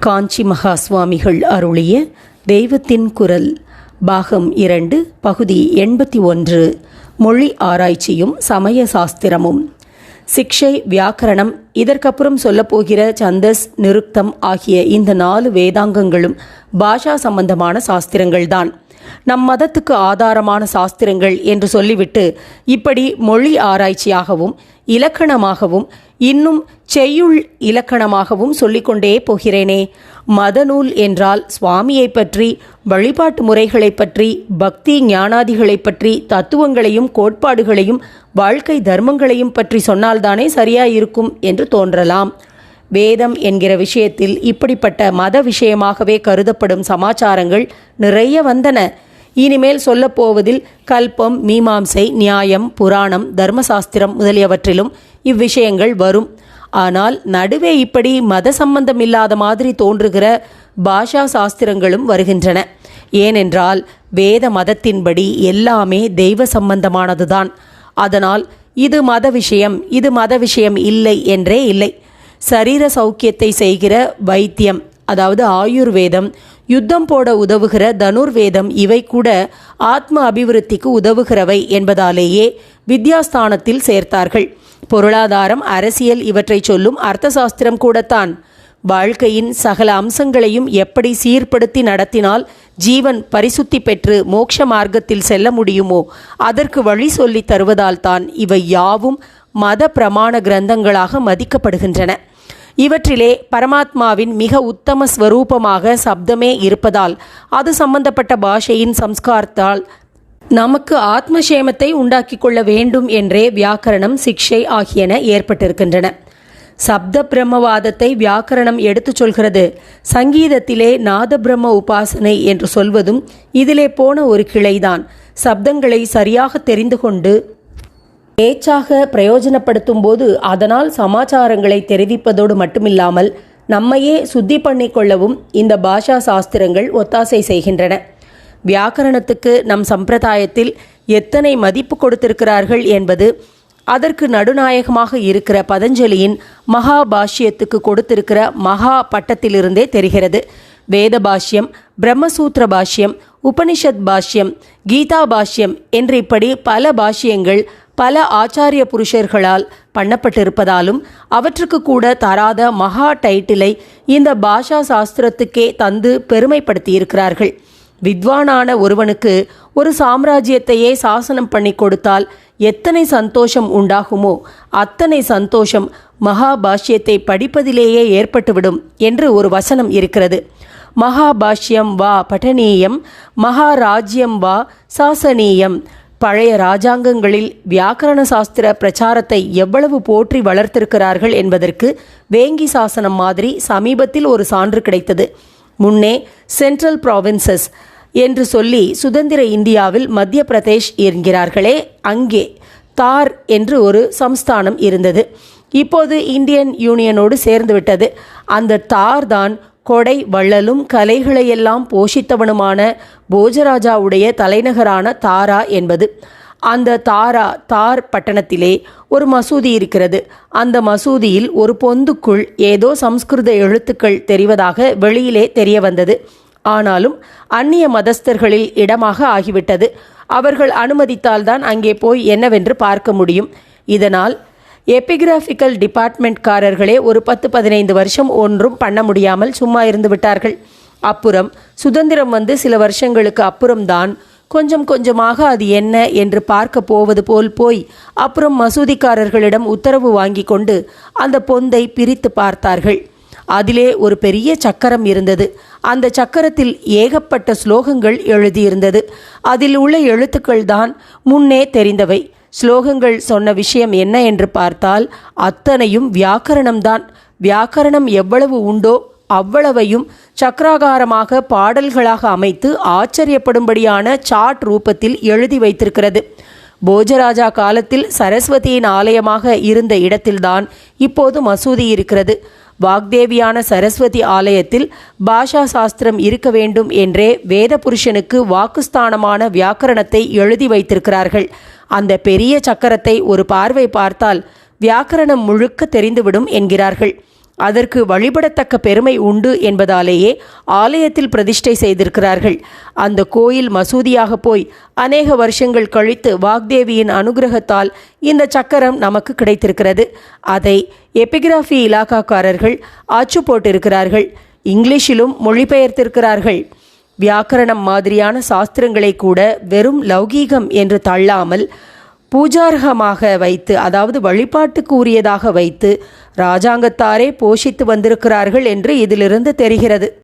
காஞ்சி மகா சுவாமிகள் அருளிய தெய்வத்தின் குரல் பாகம் இரண்டு பகுதி எண்பத்தி ஒன்று மொழி ஆராய்ச்சியும் சமய சாஸ்திரமும். சிக்ஷை வியாக்கரணம் இதற்கப்புறம் சொல்லப்போகிற சந்தஸ் நிருக்தம் ஆகிய இந்த நாலு வேதாங்கங்களும் பாஷா சம்பந்தமான சாஸ்திரங்கள்தான். நம் மதத்துக்கு ஆதாரமான சாஸ்திரங்கள் என்று சொல்லிவிட்டு இப்படி மொழி ஆராய்ச்சியாகவும் இலக்கணமாகவும் இன்னும் செய்யுள் இலக்கணமாகவும் சொல்லிக்கொண்டே போகிறேனே. மதநூல் என்றால் சுவாமியை பற்றி வழிபாட்டு முறைகளைப் பற்றி பக்தி ஞானாதிகளைப் பற்றி தத்துவங்களையும் கோட்பாடுகளையும் வாழ்க்கை தர்மங்களையும் பற்றி சொன்னால்தானே சரியாயிருக்கும் என்று தோன்றலாம். வேதம் என்கிற விஷயத்தில் இப்படிப்பட்ட மத விஷயமாகவே கருதப்படும் சமாச்சாரங்கள் நிறைய வந்தன. இனிமேல் சொல்லப்போவதில் கல்பம் மீமாம்சை நியாயம் புராணம் தர்மசாஸ்திரம் முதலியவற்றிலும் இவ்விஷயங்கள் வரும். ஆனால் நடுவே இப்படி மத சம்பந்தம் இல்லாத மாதிரி தோன்றுகிற பாஷா சாஸ்திரங்களும் வருகின்றன. ஏனென்றால் வேத மதத்தின்படி எல்லாமே தெய்வ சம்பந்தமானதுதான். அதனால் இது மத விஷயம் இது மத விஷயம் இல்லை என்றே இல்லை. சரீர சௌக்கியத்தை செய்கிற வைத்தியம் அதாவது ஆயுர்வேதம் யுத்தம் போட உதவுகிற தனுர்வேதம் இவை கூட ஆத்ம அபிவிருத்திக்கு உதவுகிறவை என்பதாலேயே வித்யாஸ்தானத்தில் சேர்த்தார்கள். பொருளாதாரம் அரசியல் இவற்றை சொல்லும் அர்த்தசாஸ்திரம் கூடத்தான். வாழ்க்கையின் சகல அம்சங்களையும் எப்படி சீர்படுத்தி நடத்தினால் ஜீவன் பரிசுத்தி பெற்று மோட்ச மார்க்கத்தில் செல்ல முடியுமோ அதற்கு வழி சொல்லி தருவதால் தான் இவை யாவும் மத பிரமாண கிரந்தங்களாக மதிக்கப்படுகின்றன. இவற்றிலே பரமாத்மாவின் மிக உத்தம ஸ்வரூபமாக சப்தமே இருப்பதால் அது சம்பந்தப்பட்ட பாஷையின் சம்ஸ்காரத்தால் நமக்கு ஆத்மசேமத்தை உண்டாக்கி கொள்ள வேண்டும் என்றே வியாக்கரணம் சிக்ஷை ஆகியன ஏற்பட்டிருக்கின்றன. சப்த பிரம்மவாதத்தை வியாக்கரணம் எடுத்துச் சொல்கிறது. சங்கீதத்திலே நாத பிரம்ம உபாசனை என்று சொல்வதும் இதிலே போன ஒரு கிளைதான். சப்தங்களை சரியாக தெரிந்து கொண்டு பேச்சாக பிரயோஜனப்படுத்தும் போது அதனால் சமாச்சாரங்களை தெரிவிப்பதோடு மட்டுமில்லாமல் நம்மையே சுத்தி பண்ணிக்கொள்ளவும் இந்த பாஷா சாஸ்திரங்கள் ஒத்தாசை செய்கின்றன. வியாக்கரணத்துக்கு நம் சம்பிரதாயத்தில் எத்தனை மதிப்பு கொடுத்திருக்கிறார்கள் என்பது அதற்கு நடுநாயகமாக இருக்கிற பதஞ்சலியின் மகா பாஷ்யத்துக்கு கொடுத்திருக்கிற மகா பட்டத்திலிருந்தே தெரிகிறது. வேத பாஷ்யம் பிரம்மசூத்திர பாஷ்யம் உபனிஷத் பாஷ்யம் கீதா பாஷ்யம் என்று இப்படி பல பாஷ்யங்கள் பல ஆச்சாரிய புருஷர்களால் பண்ணப்பட்டிருப்பதாலும் அவற்றுக்கு கூட தராத மகா டைட்டிலை இந்த பாஷா சாஸ்திரத்துக்கே தந்து பெருமைப்படுத்தியிருக்கிறார்கள். வித்வானான ஒருவனுக்கு ஒரு சாம்ராஜ்யத்தையே சாசனம் பண்ணி கொடுத்தால் எத்தனை சந்தோஷம் உண்டாகுமோ அத்தனை சந்தோஷம் மகாபாஷ்யத்தை படிப்பதிலேயே ஏற்பட்டுவிடும் என்று ஒரு வசனம் இருக்கிறது. மகாபாஷ்யம் வா பட்டனீயம் மகாராஜ்யம் வா சாசனீயம் பழைய ராஜாங்கங்களில் வியாக்கரண சாஸ்திர பிரச்சாரத்தை எவ்வளவு போற்றி வளர்த்திருக்கிறார்கள் என்பதற்கு வேங்கி சாசனம் மாதிரி சமீபத்தில் ஒரு சான்று கிடைத்தது. முன்னே சென்ட்ரல் ப்ராவின்சஸ் என்று சொல்லி சுதந்திர இந்தியாவில் மத்திய பிரதேஷ் என்கிறார்களே அங்கே தார் என்று ஒரு சம்ஸ்தானம் இருந்தது. இப்போது இந்தியன் யூனியனோடு சேர்ந்து விட்டது அந்த தார் தான் கொடை வள்ளலும் கலைகளையெல்லாம் போஷித்தவனுமான போஜராஜாவுடைய தலைநகரான தாரா என்பது. அந்த தாரா தார் பட்டணத்திலே ஒரு மசூதி இருக்கிறது. அந்த மசூதியில் ஒரு பொந்துக்குள் ஏதோ சம்ஸ்கிருத எழுத்துக்கள் தெரிவதாக வெளியிலே தெரிய வந்தது ஆனாலும் அந்நிய மதஸ்தர்களில் இடமாக ஆகிவிட்டது. அவர்கள் அனுமதித்தால்தான் அங்கே போய் என்னவென்று பார்க்க முடியும். இதனால் எபிகிராஃபிக்கல் டிபார்ட்மெண்ட்காரர்களே ஒரு பத்து பதினைந்து வருஷம் ஒன்றும் பண்ண முடியாமல் சும்மா இருந்து விட்டார்கள். அப்புறம் சுதந்திரம் வந்து சில வருஷங்களுக்கு அப்புறம்தான் கொஞ்சம் கொஞ்சமாக அது என்ன என்று பார்க்க போவது போல் போய் அப்புறம் மசூதிக்காரர்களிடம் உத்தரவு வாங்கி கொண்டு அந்த பொந்தை பிரித்து பார்த்தார்கள். அதிலே ஒரு பெரிய சக்கரம் இருந்தது. அந்த சக்கரத்தில் ஏகப்பட்ட ஸ்லோகங்கள் எழுதியிருந்தது. அதில் உள்ள எழுத்துக்கள் தான் முன்னே தெரிந்தவை. ஸ்லோகங்கள் சொன்ன விஷயம் என்ன என்று பார்த்தால் அத்தனையும் வியாக்கரணம்தான். வியாக்கரணம் எவ்வளவு உண்டோ அவ்வளவையும் சக்கராகாரமாக பாடல்களாக அமைத்து ஆச்சரியப்படும்படியான சாட் ரூபத்தில் எழுதி வைத்திருக்கிறது. போஜராஜா காலத்தில் சரஸ்வதியின் ஆலயமாக இருந்த இடத்தில்தான் இப்போது மசூதி இருக்கிறது. வாக்தேவியான சரஸ்வதி ஆலயத்தில் பாஷா சாஸ்திரம் இருக்க வேண்டும் என்றே வேத புருஷனுக்கு வாக்குஸ்தானமான வியாக்கரணத்தை எழுதி வைத்திருக்கிறார்கள். அந்த பெரிய சக்கரத்தை ஒரு பார்வை பார்த்தால் வியாக்கரணம் முழுக்க தெரிந்துவிடும் என்கிறார்கள். அதற்கு வழிபடத்தக்க பெருமை உண்டு என்பதாலேயே ஆலயத்தில் பிரதிஷ்டை செய்திருக்கிறார்கள். அந்த கோயில் மசூதியாக போய் அநேக வருஷங்கள் கழித்து வாக்தேவியின் அனுகிரகத்தால் இந்த சக்கரம் நமக்கு கிடைத்திருக்கிறது. அதை எபிகிராஃபி இலாக்காக்காரர்கள் ஆச்சு போட்டிருக்கிறார்கள். இங்கிலீஷிலும் மொழிபெயர்த்திருக்கிறார்கள். வியாக்கரணம் மாதிரியான சாஸ்திரங்களை கூட வெறும் லௌகீகம் என்று தள்ளாமல் பூஜார்கமாக வைத்து அதாவது வழிபாட்டுக்கு உரியதாக வைத்து ராஜாங்கத்தாரே போஷித்து வந்திருக்கிறார்கள் என்று இதிலிருந்து தெரிகிறது.